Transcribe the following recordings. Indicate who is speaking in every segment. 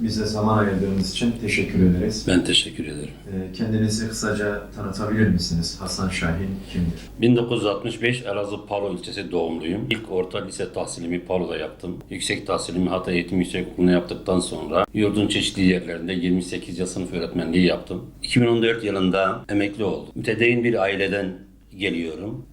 Speaker 1: Bize zaman ayırdığınız için teşekkür ederiz.
Speaker 2: Ben teşekkür ederim.
Speaker 1: Ee, Kendinizi kısaca tanıtabilir misiniz? Hasan Şahin kimdir?
Speaker 2: 1965 Elazığ Palo ilçesi doğumluyum. İlk orta lise tahsilimi Palo'da yaptım. Yüksek tahsilimi Hatay Eğitim Yüksekokulu'na yaptıktan sonra yurdun çeşitli yerlerinde 28 yıl sınıf öğretmenliği yaptım. 2014 yılında emekli oldum. Mütedeyyin bir aileden geliyorum.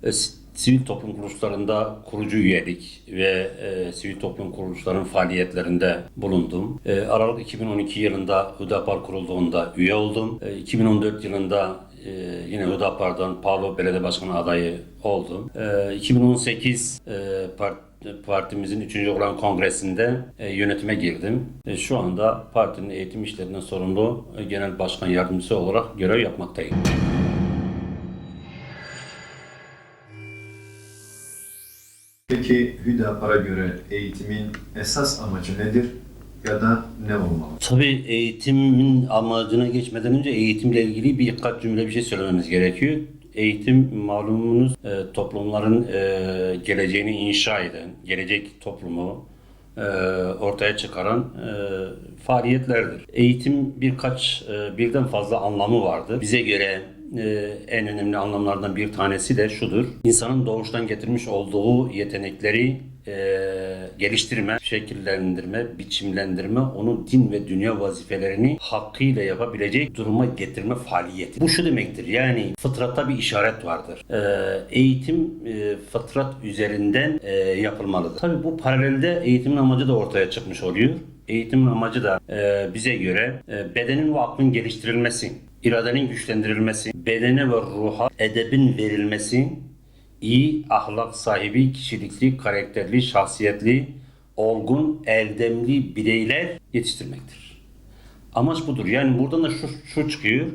Speaker 2: Sivil toplum kuruluşlarında kurucu üyelik ve e, sivil toplum kuruluşlarının faaliyetlerinde bulundum. E, Aralık 2012 yılında Hüdapar kurulduğunda üye oldum. E, 2014 yılında e, yine Hüdapar'dan Palo Belediye Başkanı adayı oldum. E, 2018 e, part- partimizin 3. olan kongresinde e, yönetime girdim. E, şu anda partinin eğitim işlerinden sorumlu e, genel başkan yardımcısı olarak görev yapmaktayım.
Speaker 1: Peki Hüdapar'a göre eğitimin esas amacı nedir ya da ne olmalı?
Speaker 2: Tabii eğitimin amacına geçmeden önce eğitimle ilgili birkaç cümle bir şey söylememiz gerekiyor. Eğitim malumunuz e, toplumların e, geleceğini inşa eden, gelecek toplumu e, ortaya çıkaran e, faaliyetlerdir. Eğitim birkaç, e, birden fazla anlamı vardır. Bize göre e, en önemli anlamlardan bir tanesi de şudur. İnsanın doğuştan getirmiş olduğu yetenekleri e, geliştirme, şekillendirme, biçimlendirme, onun din ve dünya vazifelerini hakkıyla yapabilecek duruma getirme faaliyeti. Bu şu demektir yani fıtratta bir işaret vardır. E, eğitim e, fıtrat üzerinden e, yapılmalıdır. Tabii bu paralelde eğitimin amacı da ortaya çıkmış oluyor. Eğitimin amacı da bize göre bedenin ve aklın geliştirilmesi, iradenin güçlendirilmesi, bedene ve ruha edebin verilmesi, iyi ahlak sahibi, kişilikli, karakterli, şahsiyetli, olgun, erdemli bireyler yetiştirmektir. Amaç budur. Yani buradan da şu, şu çıkıyor.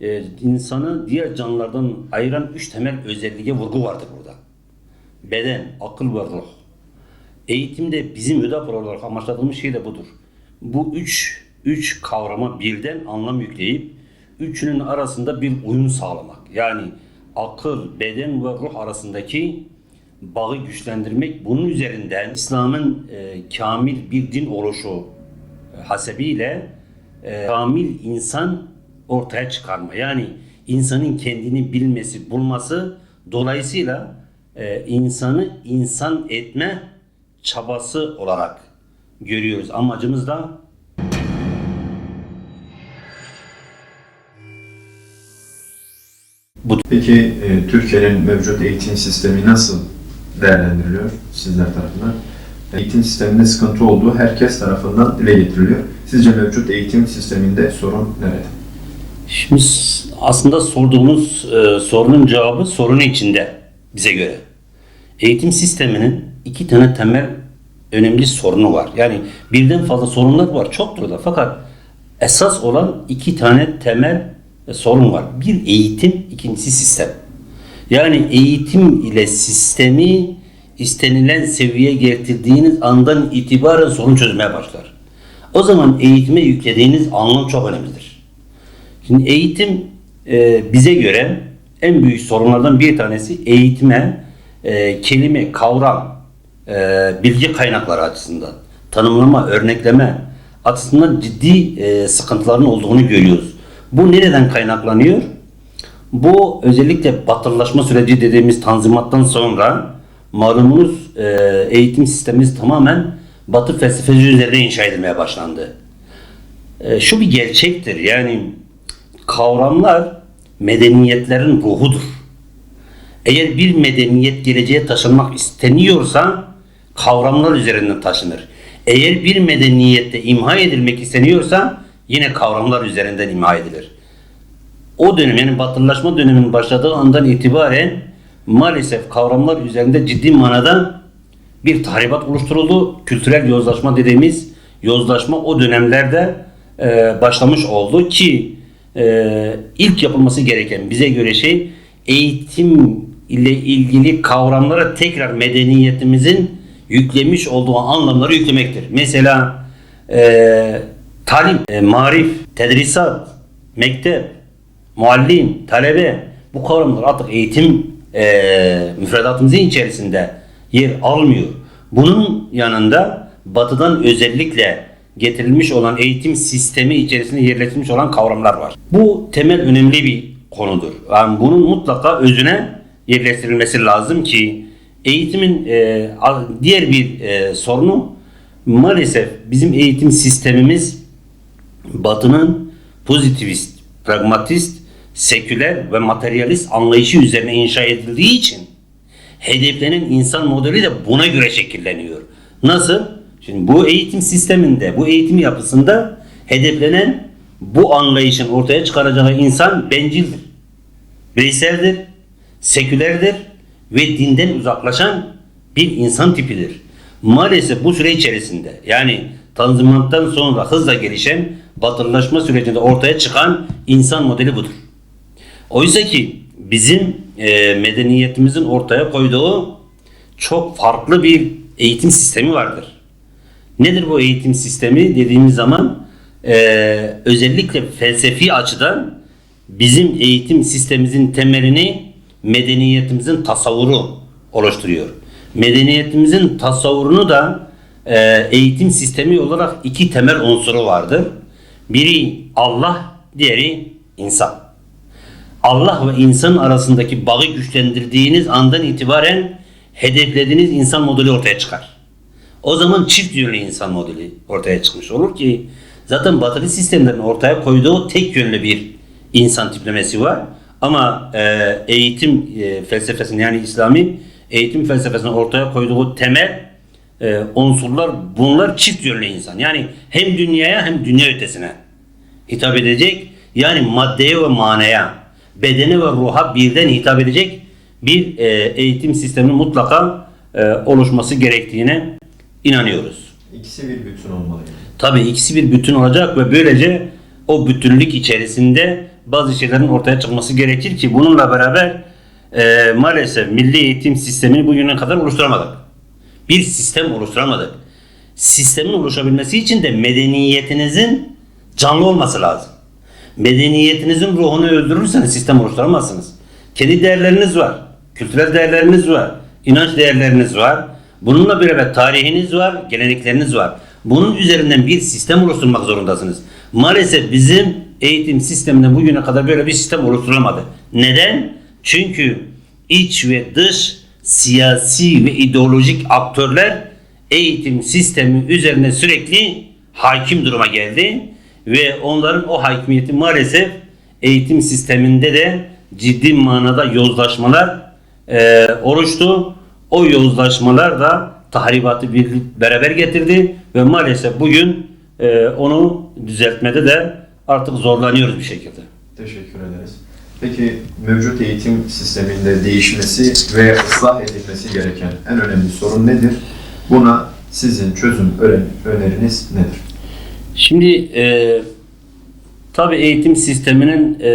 Speaker 2: Ee, insanı diğer canlılardan ayıran üç temel özelliğe vurgu vardır burada. Beden, akıl ve ruh. Eğitimde bizim ödapır olarak amaçladığımız şey de budur. Bu üç, üç kavrama birden anlam yükleyip üçünün arasında bir uyum sağlamak. Yani akıl, beden ve ruh arasındaki bağı güçlendirmek. Bunun üzerinden İslam'ın e, kamil bir din oluşu hasebiyle e, kamil insan ortaya çıkarma. Yani insanın kendini bilmesi, bulması dolayısıyla e, insanı insan etme çabası olarak görüyoruz. Amacımız da
Speaker 1: Peki e, Türkiye'nin mevcut eğitim sistemi nasıl değerlendiriliyor sizler tarafından? Eğitim sisteminde sıkıntı olduğu herkes tarafından dile getiriliyor. Sizce mevcut eğitim sisteminde sorun nerede?
Speaker 2: Şimdi aslında sorduğumuz e, sorunun cevabı sorunun içinde bize göre. Eğitim sisteminin iki tane temel önemli sorunu var. Yani birden fazla sorunlar var. Çoktur da fakat esas olan iki tane temel sorun var. Bir eğitim, ikincisi sistem. Yani eğitim ile sistemi istenilen seviyeye getirdiğiniz andan itibaren sorun çözmeye başlar. O zaman eğitime yüklediğiniz anlam çok önemlidir. Şimdi eğitim e, bize göre en büyük sorunlardan bir tanesi eğitime e, kelime, kavram, e, bilgi kaynakları açısından, tanımlama, örnekleme açısından ciddi e, sıkıntıların olduğunu görüyoruz. Bu nereden kaynaklanıyor? Bu özellikle batılılaşma süreci dediğimiz tanzimattan sonra malumunuz e, eğitim sistemimiz tamamen batı felsefesi üzerine inşa edilmeye başlandı. E, şu bir gerçektir. Yani kavramlar medeniyetlerin ruhudur. Eğer bir medeniyet geleceğe taşınmak isteniyorsa kavramlar üzerinden taşınır. Eğer bir medeniyette imha edilmek isteniyorsa yine kavramlar üzerinden imha edilir. O dönem yani batılılaşma döneminin başladığı andan itibaren maalesef kavramlar üzerinde ciddi manada bir tahribat oluşturuldu. Kültürel yozlaşma dediğimiz yozlaşma o dönemlerde e, başlamış oldu ki e, ilk yapılması gereken bize göre şey eğitim ile ilgili kavramlara tekrar medeniyetimizin yüklemiş olduğu anlamları yüklemektir. Mesela e, talim, e, marif, tedrisat, mektep, muallim, talebe bu kavramlar artık eğitim e, müfredatımızın içerisinde yer almıyor. Bunun yanında batıdan özellikle getirilmiş olan eğitim sistemi içerisinde yerleştirilmiş olan kavramlar var. Bu temel önemli bir konudur. Yani bunun mutlaka özüne yerleştirilmesi lazım ki eğitimin e, diğer bir e, sorunu maalesef bizim eğitim sistemimiz Batı'nın pozitivist, pragmatist, seküler ve materyalist anlayışı üzerine inşa edildiği için hedeflenen insan modeli de buna göre şekilleniyor. Nasıl? Şimdi bu eğitim sisteminde, bu eğitim yapısında hedeflenen bu anlayışın ortaya çıkaracağı insan bencildir. Bireyseldir, sekülerdir ve dinden uzaklaşan bir insan tipidir. Maalesef bu süre içerisinde yani Tanzimat'tan sonra hızla gelişen batılılaşma sürecinde ortaya çıkan insan modeli budur. Oysa ki bizim e, medeniyetimizin ortaya koyduğu çok farklı bir eğitim sistemi vardır. Nedir bu eğitim sistemi dediğimiz zaman e, özellikle felsefi açıdan bizim eğitim sistemimizin temelini medeniyetimizin tasavvuru oluşturuyor. Medeniyetimizin tasavvurunu da e, eğitim sistemi olarak iki temel unsuru vardır. Biri Allah, diğeri insan. Allah ve insan arasındaki bağı güçlendirdiğiniz andan itibaren hedeflediğiniz insan modeli ortaya çıkar. O zaman çift yönlü insan modeli ortaya çıkmış olur ki zaten batılı sistemlerin ortaya koyduğu tek yönlü bir insan tiplemesi var. Ama e, eğitim e, felsefesinin yani İslami eğitim felsefesinin ortaya koyduğu temel e, unsurlar bunlar çift yönlü insan. Yani hem dünyaya hem dünya ötesine hitap edecek. Yani maddeye ve manaya, bedene ve ruha birden hitap edecek bir e, eğitim sisteminin mutlaka e, oluşması gerektiğine inanıyoruz.
Speaker 1: İkisi bir bütün olmalı. yani.
Speaker 2: Tabii ikisi bir bütün olacak ve böylece o bütünlük içerisinde bazı şeylerin ortaya çıkması gerekir ki bununla beraber e, maalesef milli eğitim sistemini bugüne kadar oluşturamadık. Bir sistem oluşturamadık. Sistemin oluşabilmesi için de medeniyetinizin canlı olması lazım. Medeniyetinizin ruhunu öldürürseniz sistem oluşturamazsınız. Kendi değerleriniz var. Kültürel değerleriniz var. inanç değerleriniz var. Bununla beraber tarihiniz var, gelenekleriniz var. Bunun üzerinden bir sistem oluşturmak zorundasınız. Maalesef bizim eğitim sisteminde bugüne kadar böyle bir sistem oluşturulamadı. Neden? Çünkü iç ve dış siyasi ve ideolojik aktörler eğitim sistemi üzerine sürekli hakim duruma geldi ve onların o hakimiyeti maalesef eğitim sisteminde de ciddi manada yozlaşmalar e, oluştu. O yozlaşmalar da tahribatı bir, beraber getirdi ve maalesef bugün e, onu düzeltmede de artık zorlanıyoruz bir şekilde.
Speaker 1: Teşekkür ederiz. Peki mevcut eğitim sisteminde değişmesi ve ıslah edilmesi gereken en önemli sorun nedir? Buna sizin çözüm öne- öneriniz nedir?
Speaker 2: Şimdi e, tabi eğitim sisteminin e,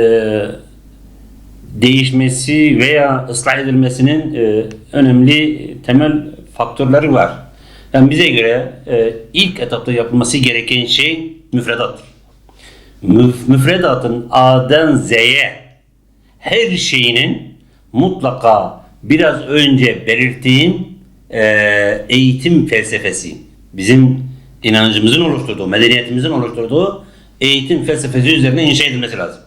Speaker 2: değişmesi veya ıslah edilmesinin e, önemli temel faktörleri var. Yani bize göre e, ilk etapta yapılması gereken şey müfredattır. Müf- müfredatın A'dan Z'ye her şeyinin mutlaka biraz önce belirttiğim e, eğitim felsefesi, bizim inancımızın oluşturduğu, medeniyetimizin oluşturduğu eğitim felsefesi üzerine inşa edilmesi lazım.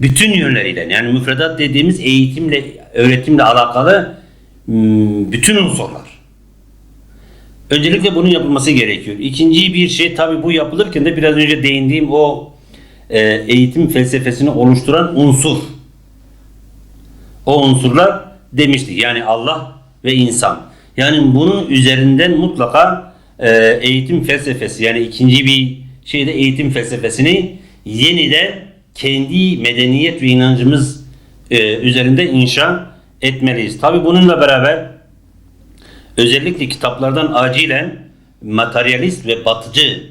Speaker 2: Bütün yönleriyle yani müfredat dediğimiz eğitimle, öğretimle alakalı hmm, bütün unsurlar. Öncelikle bunun yapılması gerekiyor. İkinci bir şey tabii bu yapılırken de biraz önce değindiğim o eğitim felsefesini oluşturan unsur. O unsurlar demiştik. Yani Allah ve insan. Yani bunun üzerinden mutlaka e, eğitim felsefesi yani ikinci bir şeyde eğitim felsefesini yeniden kendi medeniyet ve inancımız e, üzerinde inşa etmeliyiz. Tabi bununla beraber özellikle kitaplardan acilen materyalist ve batıcı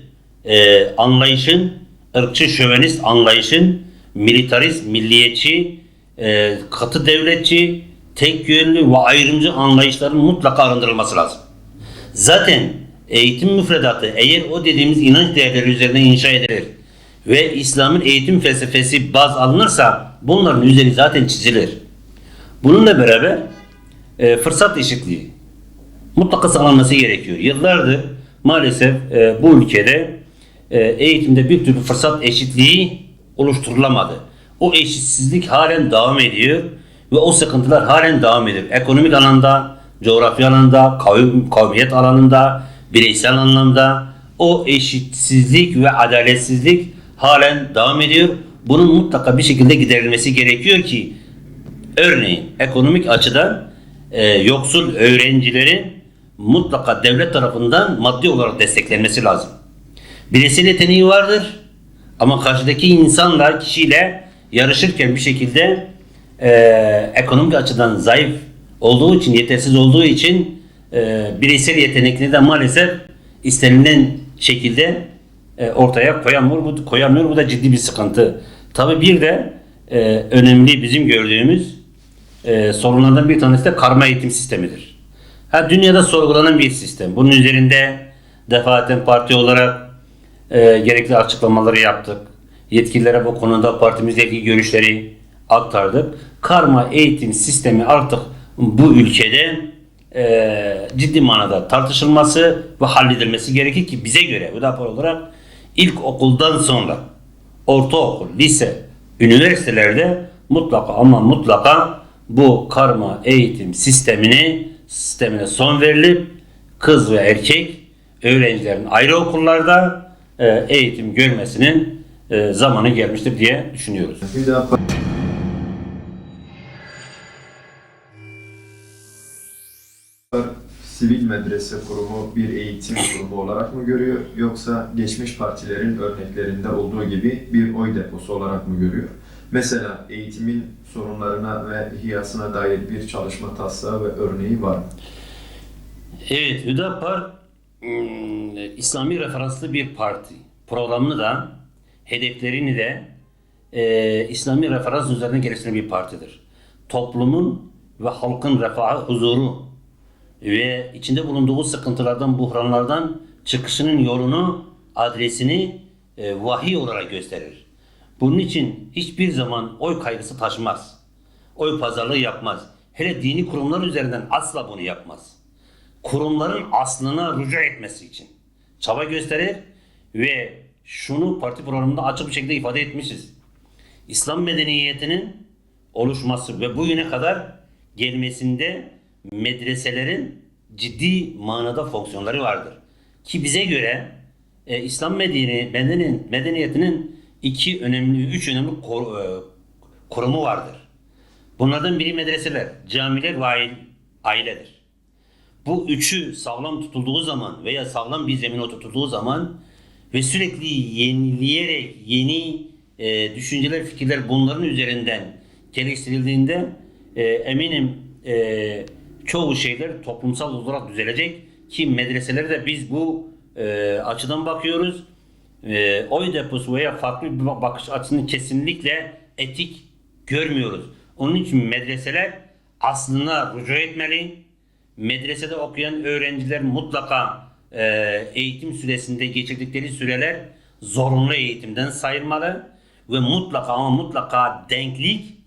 Speaker 2: e, anlayışın, ırkçı şövenist anlayışın, militarist, milliyetçi, e, katı devletçi, tek yönlü ve ayrımcı anlayışların mutlaka arındırılması lazım. Zaten eğitim müfredatı eğer o dediğimiz inanç değerleri üzerine inşa edilir ve İslam'ın eğitim felsefesi baz alınırsa bunların üzeri zaten çizilir. Bununla beraber e, fırsat eşitliği mutlaka sağlanması gerekiyor. Yıllardır maalesef e, bu ülkede eğitimde bir türlü fırsat eşitliği oluşturulamadı. O eşitsizlik halen devam ediyor ve o sıkıntılar halen devam ediyor. Ekonomik alanda, coğrafya alanında, kavim, kavmiyet alanında, bireysel anlamda o eşitsizlik ve adaletsizlik halen devam ediyor. Bunun mutlaka bir şekilde giderilmesi gerekiyor ki örneğin ekonomik açıdan e, yoksul öğrencilerin mutlaka devlet tarafından maddi olarak desteklenmesi lazım. Bireysel yeteneği vardır ama karşıdaki insanla, kişiyle yarışırken bir şekilde e, ekonomik açıdan zayıf olduğu için, yetersiz olduğu için e, bireysel yetenekini de maalesef istenilen şekilde e, ortaya koyamıyor. Bu, koyamıyor. Bu da ciddi bir sıkıntı. Tabii bir de e, önemli bizim gördüğümüz e, sorunlardan bir tanesi de karma eğitim sistemidir. Ha, dünyada sorgulanan bir sistem. Bunun üzerinde defaten parti olarak e, gerekli açıklamaları yaptık. Yetkililere bu konuda partimizdeki görüşleri aktardık. Karma eğitim sistemi artık bu ülkede e, ciddi manada tartışılması ve halledilmesi gerekir ki bize göre UDAPAR olarak ilk okuldan sonra ortaokul, lise, üniversitelerde mutlaka ama mutlaka bu karma eğitim sistemini sistemine son verilip kız ve erkek öğrencilerin ayrı okullarda e, eğitim görmesinin e, zamanı gelmiştir diye düşünüyoruz.
Speaker 1: Sivil medrese kurumu bir eğitim kurumu olarak mı görüyor yoksa geçmiş partilerin örneklerinde olduğu gibi bir oy deposu olarak mı görüyor? Mesela eğitimin sorunlarına ve ihyasına dair bir çalışma taslağı ve örneği var mı?
Speaker 2: Evet, Hüdapar İslami referanslı bir parti. Programını da, hedeflerini de e, İslami referans üzerine geliştiren bir partidir. Toplumun ve halkın refahı, huzuru ve içinde bulunduğu sıkıntılardan, buhranlardan çıkışının yolunu, adresini e, vahiy olarak gösterir. Bunun için hiçbir zaman oy kaygısı taşımaz. Oy pazarlığı yapmaz. Hele dini kurumlar üzerinden asla bunu yapmaz kurumların aslına rücu etmesi için çaba gösterir ve şunu parti programında açık bir şekilde ifade etmişiz. İslam medeniyetinin oluşması ve bugüne kadar gelmesinde medreselerin ciddi manada fonksiyonları vardır. Ki bize göre e, İslam medeni, medeni, medeniyetinin iki önemli, üç önemli kor, e, kurumu vardır. Bunlardan biri medreseler, camiler ve aile- ailedir. Bu üçü sağlam tutulduğu zaman veya sağlam bir zemine oturtulduğu zaman ve sürekli yenileyerek yeni e, düşünceler, fikirler bunların üzerinden geliştirildiğinde e, eminim e, çoğu şeyler toplumsal olarak düzelecek ki medreselere de biz bu e, açıdan bakıyoruz. E, oy deposu veya farklı bir bakış açısını kesinlikle etik görmüyoruz. Onun için medreseler aslına rücu etmeli medresede okuyan öğrenciler mutlaka e, eğitim süresinde geçirdikleri süreler zorunlu eğitimden sayılmalı ve mutlaka ama mutlaka denklik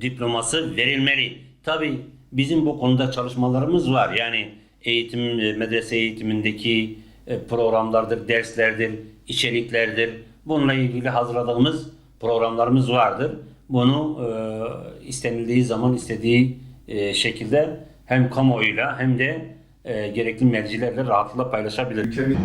Speaker 2: diploması verilmeli. Tabi bizim bu konuda çalışmalarımız var. Yani eğitim, e, medrese eğitimindeki e, programlardır, derslerdir, içeriklerdir. Bununla ilgili hazırladığımız programlarımız vardır. Bunu e, istenildiği zaman istediği e, şekilde hem kamuoyuyla hem de e, gerekli mercilerle rahatlıkla paylaşabilir.
Speaker 1: Ülkemiz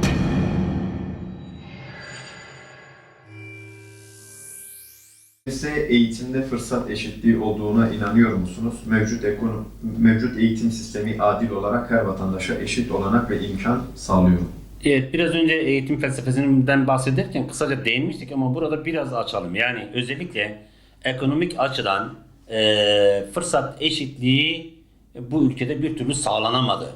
Speaker 1: Ülkemizde eğitimde fırsat eşitliği olduğuna inanıyor musunuz? Mevcut ekonomi, mevcut eğitim sistemi adil olarak her vatandaşa eşit olanak ve imkan sağlıyor.
Speaker 2: Evet, biraz önce eğitim felsefesinden bahsederken kısaca değinmiştik ama burada biraz açalım. Yani özellikle ekonomik açıdan e, fırsat eşitliği bu ülkede bir türlü sağlanamadı.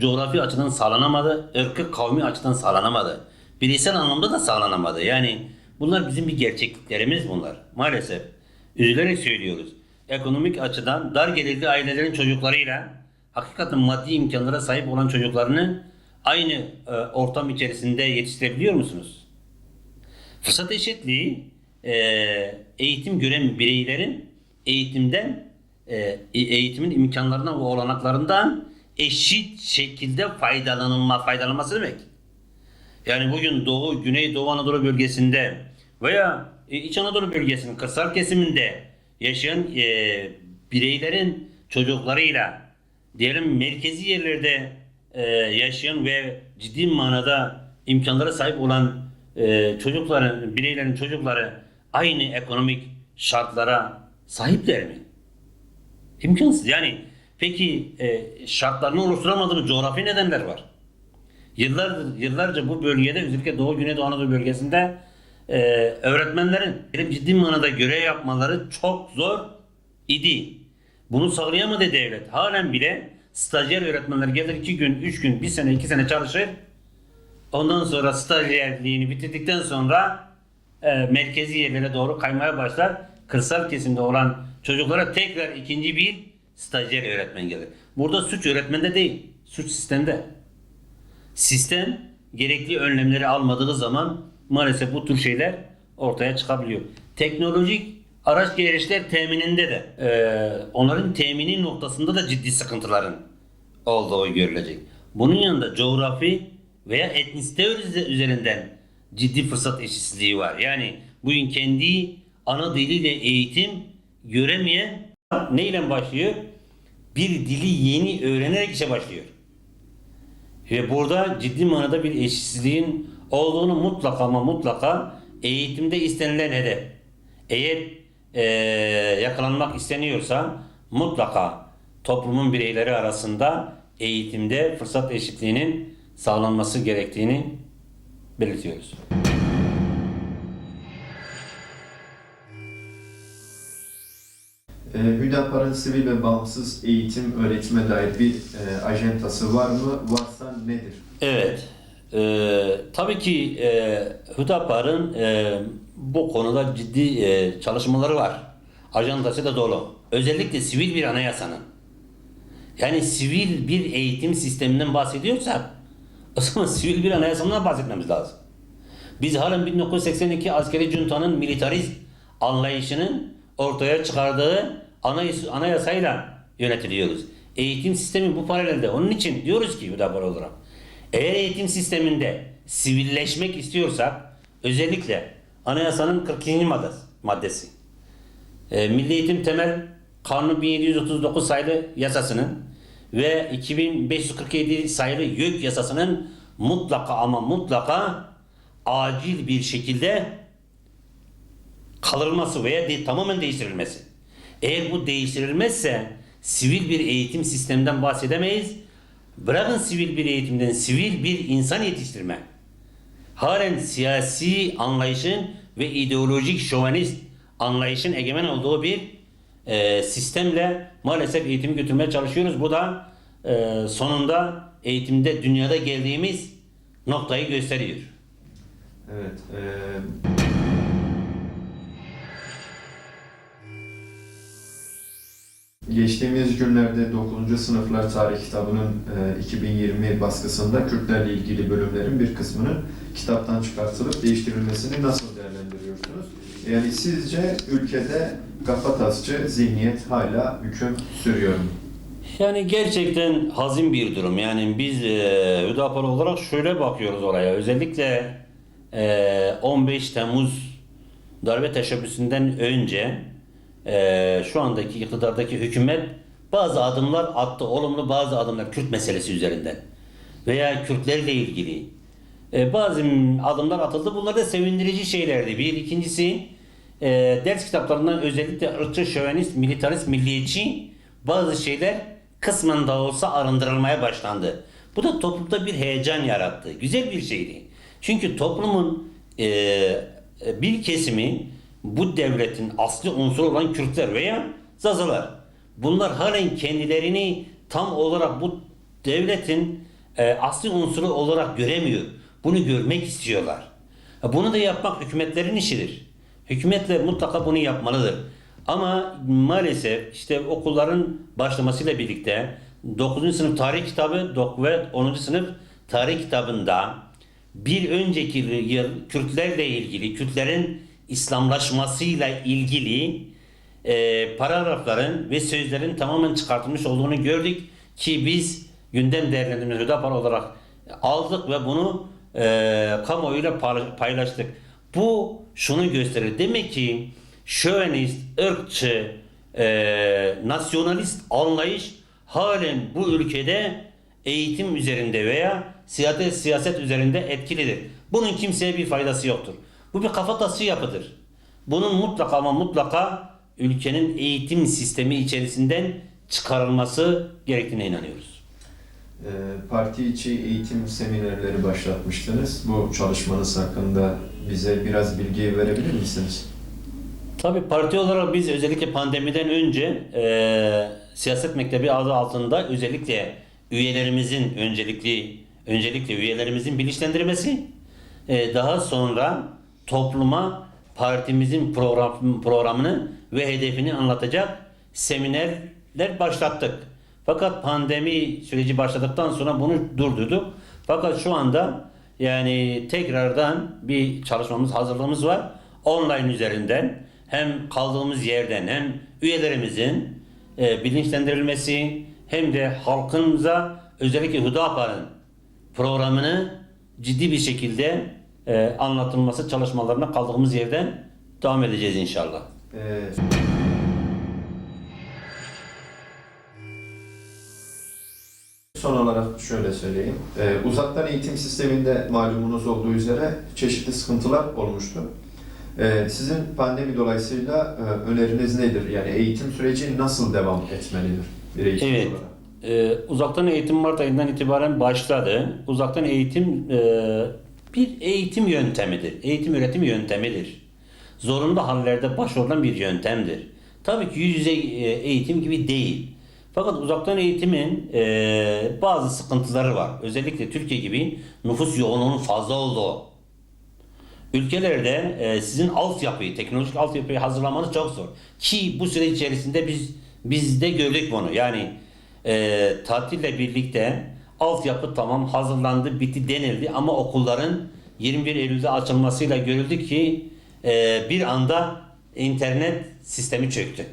Speaker 2: Coğrafi açıdan sağlanamadı, ırkı kavmi açıdan sağlanamadı. Bireysel anlamda da sağlanamadı. Yani bunlar bizim bir gerçekliklerimiz bunlar. Maalesef. Üzülerek söylüyoruz. Ekonomik açıdan dar gelirli ailelerin çocuklarıyla hakikaten maddi imkanlara sahip olan çocuklarını aynı e, ortam içerisinde yetiştirebiliyor musunuz? Fırsat eşitliği e, eğitim gören bireylerin eğitimden e, eğitimin imkanlarından ve olanaklarından eşit şekilde faydalanılma, faydalanması demek. Yani bugün Doğu, Güney Doğu Anadolu bölgesinde veya e, İç Anadolu bölgesinin kırsal kesiminde yaşayan e, bireylerin çocuklarıyla diyelim merkezi yerlerde e, yaşayan ve ciddi manada imkanlara sahip olan e, çocukların, bireylerin çocukları aynı ekonomik şartlara sahipler mi? İmkansız. Yani peki e, şartlarını oluşturamadığı coğrafi nedenler var. Yıllardır, yıllarca bu bölgede özellikle Doğu Güneydoğu Anadolu bölgesinde e, öğretmenlerin ciddi manada görev yapmaları çok zor idi. Bunu sağlayamadı devlet. Halen bile stajyer öğretmenler gelir iki gün, üç gün, bir sene, iki sene çalışır. Ondan sonra stajyerliğini bitirdikten sonra e, merkezi yerlere doğru kaymaya başlar. Kırsal kesimde olan çocuklara tekrar ikinci bir stajyer öğretmen gelir. Burada suç öğretmende değil, suç sistemde. Sistem gerekli önlemleri almadığı zaman maalesef bu tür şeyler ortaya çıkabiliyor. Teknolojik araç gereçler temininde de e, onların temini noktasında da ciddi sıkıntıların olduğu görülecek. Bunun yanında coğrafi veya etnisite üzerinden ciddi fırsat eşitsizliği var. Yani bugün kendi ana diliyle eğitim göremeyen neyle başlıyor? Bir dili yeni öğrenerek işe başlıyor. Ve burada ciddi manada bir eşitsizliğin olduğunu mutlaka ama mutlaka eğitimde istenilen hedef. Eğer eee, yakalanmak isteniyorsa mutlaka toplumun bireyleri arasında eğitimde fırsat eşitliğinin sağlanması gerektiğini belirtiyoruz.
Speaker 1: E, Hüdapar'ın sivil ve bağımsız eğitim öğretime dair bir e, ajantası var mı? Varsa nedir?
Speaker 2: Evet. Ee, tabii ki e, Hüdapar'ın e, bu konuda ciddi e, çalışmaları var. Ajandası da dolu. Özellikle sivil bir anayasanın. Yani sivil bir eğitim sisteminden bahsediyorsak o zaman sivil bir anayasadan bahsetmemiz lazım. Biz halen 1982 askeri juntanın militarist anlayışının ortaya çıkardığı anayas- anayasayla yönetiliyoruz. Eğitim sistemi bu paralelde. Onun için diyoruz ki Hüdapar olarak eğer eğitim sisteminde sivilleşmek istiyorsak özellikle anayasanın 42. maddesi, maddesi e, Milli Eğitim Temel Kanunu 1739 sayılı yasasının ve 2547 sayılı YÖK yasasının mutlaka ama mutlaka acil bir şekilde kaldırılması veya de, tamamen değiştirilmesi. Eğer bu değiştirilmezse sivil bir eğitim sisteminden bahsedemeyiz. Bırakın sivil bir eğitimden sivil bir insan yetiştirme. Halen siyasi anlayışın ve ideolojik şövenist anlayışın egemen olduğu bir e, sistemle maalesef eğitimi götürmeye çalışıyoruz. Bu da e, sonunda eğitimde dünyada geldiğimiz noktayı gösteriyor.
Speaker 1: Evet. e, Geçtiğimiz günlerde 9. sınıflar tarih kitabının e, 2020 baskısında Kürtlerle ilgili bölümlerin bir kısmının kitaptan çıkartılıp değiştirilmesini nasıl değerlendiriyorsunuz? Yani sizce ülkede kafatasçı zihniyet hala hüküm sürüyor mu?
Speaker 2: Yani gerçekten hazin bir durum. Yani biz e, Hüdapar olarak şöyle bakıyoruz oraya. Özellikle e, 15 Temmuz darbe teşebbüsünden önce e, şu andaki iktidardaki hükümet bazı adımlar attı. Olumlu bazı adımlar Kürt meselesi üzerinden veya Kürtlerle ilgili e, bazı adımlar atıldı. Bunlar da sevindirici şeylerdi. Bir. ikincisi e, ders kitaplarından özellikle ırkçı, şövenist, militarist, milliyetçi bazı şeyler kısmen de olsa arındırılmaya başlandı. Bu da toplumda bir heyecan yarattı. Güzel bir şeydi. Çünkü toplumun e, bir kesimi bu devletin asli unsuru olan Kürtler veya Zazalar. Bunlar halen kendilerini tam olarak bu devletin e, asli unsuru olarak göremiyor. Bunu görmek istiyorlar. Ha, Bunu da yapmak hükümetlerin işidir. Hükümetler mutlaka bunu yapmalıdır. Ama maalesef işte okulların başlamasıyla birlikte 9. sınıf tarih kitabı ve 10. sınıf tarih kitabında bir önceki yıl Kürtlerle ilgili, Kürtlerin İslamlaşmasıyla ilgili e, paragrafların ve sözlerin tamamen çıkartılmış olduğunu gördük ki biz gündem değerlendirmesi Hüdapar olarak aldık ve bunu e, kamuoyuyla paylaş- paylaştık. Bu şunu gösterir. Demek ki şövenist, ırkçı, e, nasyonalist anlayış halen bu ülkede eğitim üzerinde veya siyaset siyaset üzerinde etkilidir. Bunun kimseye bir faydası yoktur. Bu bir kafatası yapıdır. Bunun mutlaka ama mutlaka ülkenin eğitim sistemi içerisinden çıkarılması gerektiğine inanıyoruz.
Speaker 1: Ee, Parti içi eğitim seminerleri başlatmıştınız. Bu çalışmanız hakkında bize biraz bilgi verebilir misiniz?
Speaker 2: Tabii parti olarak biz özellikle pandemiden önce eee, siyaset mektebi adı altında özellikle üyelerimizin öncelikli öncelikle üyelerimizin bilinçlendirmesi eee, daha sonra topluma partimizin program, programını ve hedefini anlatacak seminerler başlattık. Fakat pandemi süreci başladıktan sonra bunu durdurduk. Fakat şu anda yani tekrardan bir çalışmamız, hazırlığımız var. Online üzerinden hem kaldığımız yerden hem üyelerimizin e, bilinçlendirilmesi hem de halkımıza özellikle Hüdapar'ın programını ciddi bir şekilde e, anlatılması çalışmalarına kaldığımız yerden devam edeceğiz inşallah.
Speaker 1: Ee, Son olarak şöyle söyleyeyim. Ee, uzaktan eğitim sisteminde malumunuz olduğu üzere çeşitli sıkıntılar olmuştu. Ee, sizin pandemi dolayısıyla e, öneriniz nedir? Yani eğitim süreci nasıl devam etmelidir bir eğitim
Speaker 2: Evet.
Speaker 1: olarak?
Speaker 2: Ee, uzaktan eğitim Mart ayından itibaren başladı. Uzaktan eğitim e, bir eğitim yöntemidir. Eğitim öğretim yöntemidir. Zorunlu hallerde başvurulan bir yöntemdir. Tabii ki yüz yüze e, eğitim gibi değil. Fakat uzaktan eğitimin e, bazı sıkıntıları var. Özellikle Türkiye gibi nüfus yoğunluğunun fazla olduğu ülkelerde e, sizin altyapıyı, teknolojik altyapıyı hazırlamanız çok zor. Ki bu süre içerisinde biz biz de gördük bunu. Yani e, tatille birlikte altyapı tamam hazırlandı, bitti denildi ama okulların 21 Eylül'de açılmasıyla görüldü ki e, bir anda internet sistemi çöktü.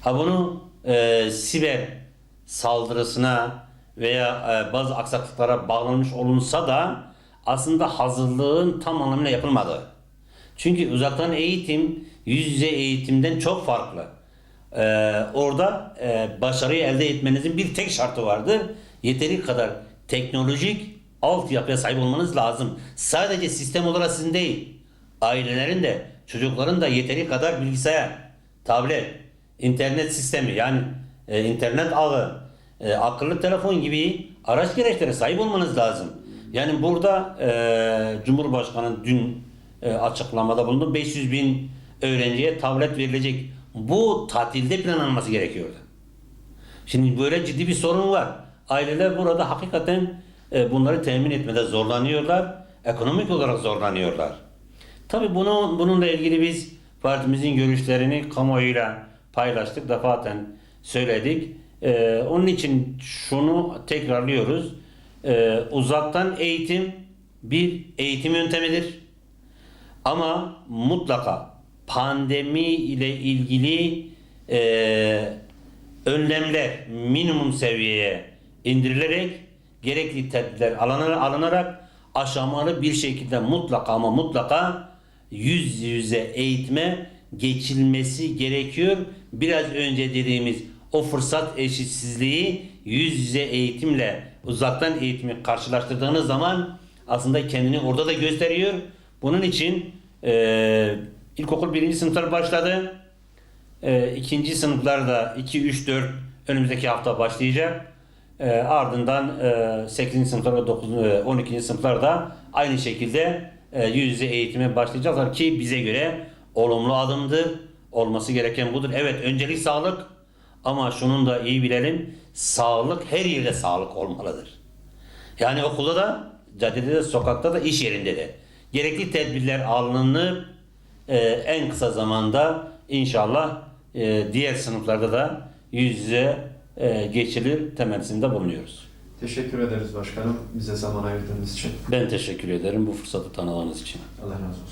Speaker 2: Ha bunu e, siber saldırısına veya e, bazı aksaklıklara bağlanmış olunsa da aslında hazırlığın tam anlamıyla yapılmadı. Çünkü uzaktan eğitim yüz yüze eğitimden çok farklı. E, orada e, başarıyı elde etmenizin bir tek şartı vardır. Yeteri kadar teknolojik altyapıya sahip olmanız lazım. Sadece sistem olarak sizin değil. Ailelerin de çocukların da yeteri kadar bilgisayar, tablet, internet sistemi yani e, internet ağı, e, akıllı telefon gibi araç gereçlere sahip olmanız lazım. Yani burada e, Cumhurbaşkanı dün e, açıklamada bulundu. 500 bin öğrenciye tablet verilecek. Bu tatilde planlanması gerekiyordu. Şimdi böyle ciddi bir sorun var. Aileler burada hakikaten e, bunları temin etmede zorlanıyorlar. Ekonomik olarak zorlanıyorlar. Tabii bunu, bununla ilgili biz partimizin görüşlerini kamuoyuyla paylaştık. Defaten söyledik. E, onun için şunu tekrarlıyoruz. E, uzaktan eğitim bir eğitim yöntemidir. Ama mutlaka pandemi ile ilgili e, önlemler minimum seviyeye indirilerek gerekli tedbirler alınarak, alınarak aşamalı bir şekilde mutlaka ama mutlaka yüz yüze eğitime geçilmesi gerekiyor. Biraz önce dediğimiz o fırsat eşitsizliği yüz yüze eğitimle uzaktan eğitimi karşılaştırdığınız zaman aslında kendini orada da gösteriyor. Bunun için e, ilkokul birinci sınıflar başladı. E, ikinci sınıflar da 2, 3, 4 önümüzdeki hafta başlayacak. E, ardından e, 8. sınıflar ve 9, e, 12. sınıflar da aynı şekilde e, yüz yüze eğitime başlayacaklar ki bize göre olumlu adımdır. Olması gereken budur. Evet öncelik sağlık ama şunun da iyi bilelim sağlık her yerde sağlık olmalıdır. Yani okulda da, caddede de, sokakta da, iş yerinde de. Gerekli tedbirler alınıp e, en kısa zamanda inşallah e, diğer sınıflarda da yüz yüze e, geçilir temennisinde bulunuyoruz.
Speaker 1: Teşekkür ederiz başkanım bize zaman ayırdığınız için.
Speaker 2: Ben teşekkür ederim bu fırsatı tanıdığınız için.
Speaker 1: Allah razı olsun.